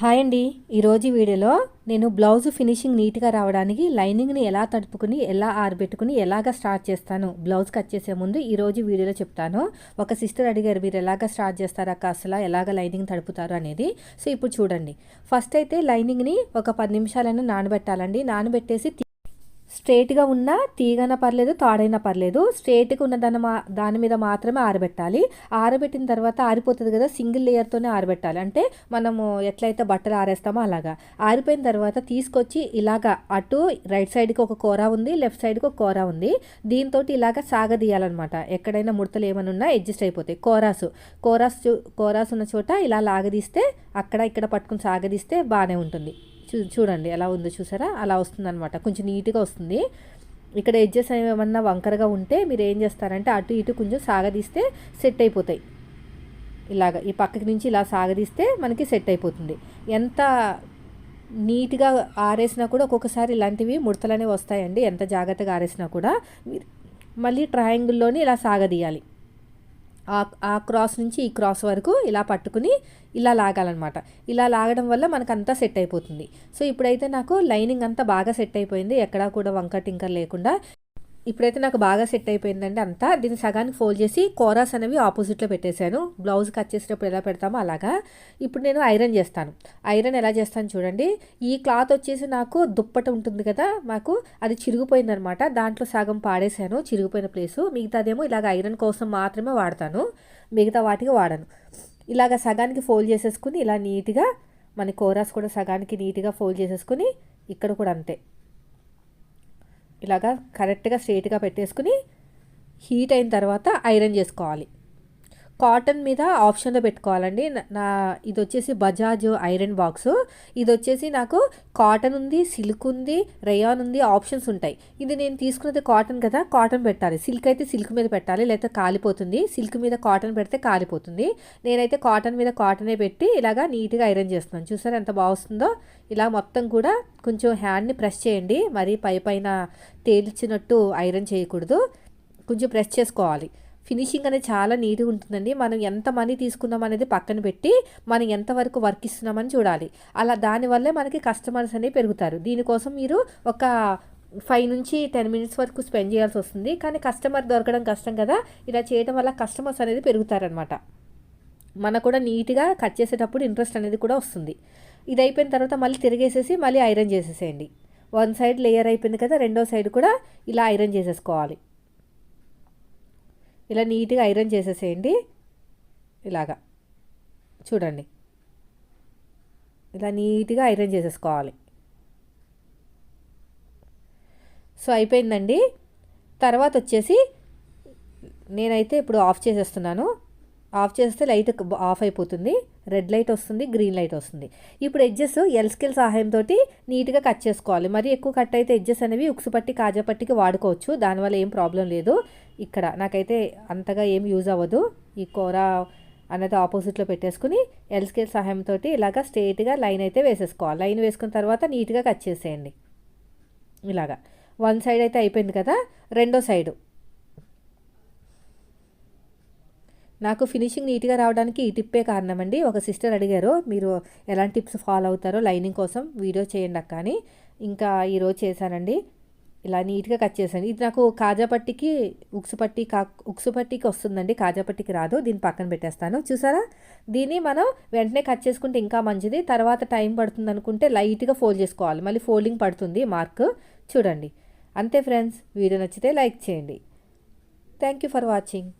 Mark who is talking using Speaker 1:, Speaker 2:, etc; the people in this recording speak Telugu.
Speaker 1: హాయ్ అండి. ఈరోజు వీడియోలో నేను బ్లౌజ్ ఫినిషింగ్ నీట్గా రావడానికి లైనింగ్ని ఎలా తడుపుకుని ఎలా ఆరబెట్టుకుని ఎలాగ స్టార్ట్ చేస్తాను బ్లౌజ్ కట్ చేసే ముందు ఈరోజు వీడియోలో చెప్తాను. ఒక సిస్టర్ అడిగారు మీరు ఎలాగ స్టార్ట్ చేస్తారా కాసలా ఎలాగ లైనింగ్ తడుపుతారు? అనేది. సో ఇప్పుడు చూడండి. ఫస్ట్ అయితే లైనింగ్ని ఒక పది నిమిషాలైనా నానబెట్టాలండి. నానబెట్టేసి స్ట్రేట్గా ఉన్న తీగన పర్లేదు తాడైనా పర్లేదు. స్ట్రేట్గా ఉన్న దాని మా దాని మీద మాత్రమే ఆరబెట్టాలి. ఆరబెట్టిన తర్వాత ఆరిపోతుంది కదా సింగిల్ లేయర్తోనే ఆరబెట్టాలి. అంటే మనము ఎట్లయితే బట్టలు ఆరేస్తామో అలాగా. ఆరిపోయిన తర్వాత తీసుకొచ్చి ఇలాగా అటు రైట్ సైడ్కి ఒక కూర ఉంది లెఫ్ట్ సైడ్కి ఒక కూర ఉంది. దీంతో ఇలాగ సాగదీయాలన్నమాట. ఎక్కడైనా ముడతలు ఏమైనా ఉన్నా అడ్జస్ట్ అయిపోతాయి. కోరాసు. కోరాసు కోరాసు ఉన్న చోట ఇలా లాగదీస్తే అక్కడ ఇక్కడ పట్టుకుని సాగదీస్తే బాగానే ఉంటుంది. చూ చూడండి ఎలా ఉందో చూసారా? అలా వస్తుంది అనమాట కొంచెం నీట్గా వస్తుంది. ఇక్కడ ఎడ్జెస్ ఏమన్నా వంకరగా ఉంటే మీరు ఏం చేస్తారంటే అటు ఇటు కొంచెం సాగదీస్తే సెట్ అయిపోతాయి. ఇలాగ ఈ పక్కకి నుంచి ఇలా సాగదీస్తే మనకి సెట్ అయిపోతుంది. ఎంత నీట్గా ఆరేసినా కూడా ఒక్కొక్కసారి ఇలాంటివి ముడతలనే వస్తాయండి. ఎంత జాగ్రత్తగా ఆరేసినా కూడా. మళ్ళీ ట్రయాంగిల్లోని ఇలా సాగదీయాలి. ఆ క్రాస్ నుంచి ఈ క్రాస్ వరకు ఇలా పట్టుకుని ఇలా లాగాలన్నమాట. ఇలా లాగడం వల్ల మనకు అంతా సెట్ అయిపోతుంది. సో ఇప్పుడైతే నాకు లైనింగ్ అంతా బాగా సెట్ అయిపోయింది. ఎక్కడా కూడా వంక టింకర్ లేకుండా ఇప్పుడైతే నాకు బాగా సెట్ అయిపోయిందండి అంతా. దీన్ని సగానికి ఫోల్డ్ చేసి కోరాస్ అనేవి ఆపోజిట్లో పెట్టేశాను. బ్లౌజ్ కట్ చేసేటప్పుడు ఎలా పెడతామో అలాగా. ఇప్పుడు నేను ఐరన్ చేస్తాను. ఐరన్ ఎలా చేస్తాను చూడండి. ఈ క్లాత్ వచ్చేసి నాకు దుప్పట ఉంటుంది కదా మాకు అది చిరిగిపోయిందనమాట. దాంట్లో సగం పాడేశాను చిరిగిపోయిన ప్లేసు మిగతాదేమో ఇలాగ ఐరన్ కోసం మాత్రమే వాడతాను. మిగతా వాటికి వాడను. ఇలాగ సగానికి ఫోల్డ్ చేసేసుకుని ఇలా నీట్గా మన కోరాస్ కూడా సగానికి నీట్గా ఫోల్డ్ చేసేసుకుని ఇక్కడ కూడా అంతే. ఇలాగా కరెక్ట్గా స్ట్రేట్గా పెట్టేసుకుని హీట్ అయిన తర్వాత ఐరన్ చేసుకోవాలి. కాటన్ మీద ఆప్షన్లో పెట్టుకోవాలండి. నా ఇది వచ్చేసి బజాజ్ ఐరన్ బాక్స్. ఇది వచ్చేసి నాకు కాటన్ ఉంది సిల్క్ ఉంది రేయాన్ ఉంది ఆప్షన్స్ ఉంటాయి. ఇది నేను తీసుకున్నది కాటన్ కదా కాటన్ పెట్టాలి. సిల్క్ అయితే సిల్క్ మీద పెట్టాలి లేకపోతే కాలిపోతుంది. సిల్క్ మీద కాటన్ పెడితే కాలిపోతుంది. నేనైతే కాటన్ మీద కాటనే పెట్టి ఇలాగా నీట్గా ఐరన్ చేస్తున్నాను. చూసారా ఎంత బాగుస్తుందో ఇలా మొత్తం కూడా కొంచెం హ్యాండ్ని ప్రెస్ చేయండి. మరీ పై పైన తేల్చినట్టు ఐరన్ చేయకూడదు. కొంచెం ప్రెస్ చేసుకోవాలి. ఫినిషింగ్ అనేది చాలా నీట్గా ఉంటుందండి. మనం ఎంత మనీ తీసుకున్నాం అనేది పక్కన పెట్టి మనం ఎంతవరకు వర్క్ ఇస్తున్నామని చూడాలి. అలా దానివల్లే మనకి కస్టమర్స్ అనేవి పెరుగుతారు. దీనికోసం మీరు ఒక ఫైవ్ నుంచి టెన్ మినిట్స్ వరకు స్పెండ్ చేయాల్సి వస్తుంది. కానీ కస్టమర్ దొరకడం కష్టం కదా. ఇలా చేయడం వల్ల కస్టమర్స్ అనేది పెరుగుతారనమాట. మనకు కూడా నీట్గా కట్ చేసేటప్పుడు ఇంట్రెస్ట్ అనేది కూడా వస్తుంది. ఇది అయిపోయిన తర్వాత మళ్ళీ తిరిగేసేసి మళ్ళీ ఐరన్ చేసేసేయండి. వన్ సైడ్ లేయర్ అయిపోయింది కదా రెండో సైడ్ కూడా ఇలా ఐరన్ చేసేసుకోవాలి. ఇలా నీట్గా ఐరన్ చేసేసేయండి. ఇలాగా. చూడండి. ఇలా నీట్గా ఐరన్ చేసేసుకోవాలి. సో అయిపోయిందండి. తర్వాత వచ్చేసి నేనైతే ఇప్పుడు ఆఫ్ చేసేస్తున్నాను. ఆఫ్ చేస్తే లైట్ ఆఫ్ అయిపోతుంది. రెడ్ లైట్ వస్తుంది గ్రీన్ లైట్ వస్తుంది. ఇప్పుడు ఎడ్జెస్ ఎల్ స్కిల్ సహాయంతో నీట్గా కట్ చేసుకోవాలి. మరి ఎక్కువ కట్ అయితే ఎడ్జెస్ అనేవి ఉక్సు పట్టి కాజా పట్టికి వాడుకోవచ్చు. దానివల్ల ఏం ప్రాబ్లం లేదు. ఇక్కడ నాకైతే అంతగా ఏం యూజ్ అవ్వదు. ఈ కూర అనేది ఆపోజిట్లో పెట్టేసుకుని ఎల్ స్కేల్ సహాయంతో ఇలాగ స్ట్రేట్గా లైన్ అయితే వేసేసుకోవాలి. లైన్ వేసుకున్న తర్వాత నీట్గా కట్ చేసేయండి. ఇలాగా. వన్ సైడ్ అయితే అయిపోయింది కదా? రెండో సైడు నాకు ఫినిషింగ్ నీట్గా రావడానికి ఈ టిప్పే కారణం అండి ఒక సిస్టర్ అడిగారు మీరు ఎలాంటి టిప్స్ ఫాలో అవుతారో లైనింగ్ కోసం వీడియో చేయండి అక్క అని. ఇంకా ఈరోజు చేశానండి. ఇలా నీట్గా కట్ చేశాను. ఇది నాకు కాజాపట్టికి ఉక్సుపట్టి కా ఉక్సుపట్టికి వస్తుందండి. కాజాపట్టికి రాదు. దీన్ని పక్కన పెట్టేస్తాను. చూసారా? దీన్ని మనం వెంటనే కట్ చేసుకుంటే ఇంకా మంచిది. తర్వాత టైం పడుతుంది అనుకుంటే లైట్గా ఫోల్డ్ చేసుకోవాలి. మళ్ళీ ఫోల్డింగ్ పడుతుంది మార్క్ చూడండి. అంతే ఫ్రెండ్స్ వీడియో నచ్చితే లైక్ చేయండి. Thank you for watching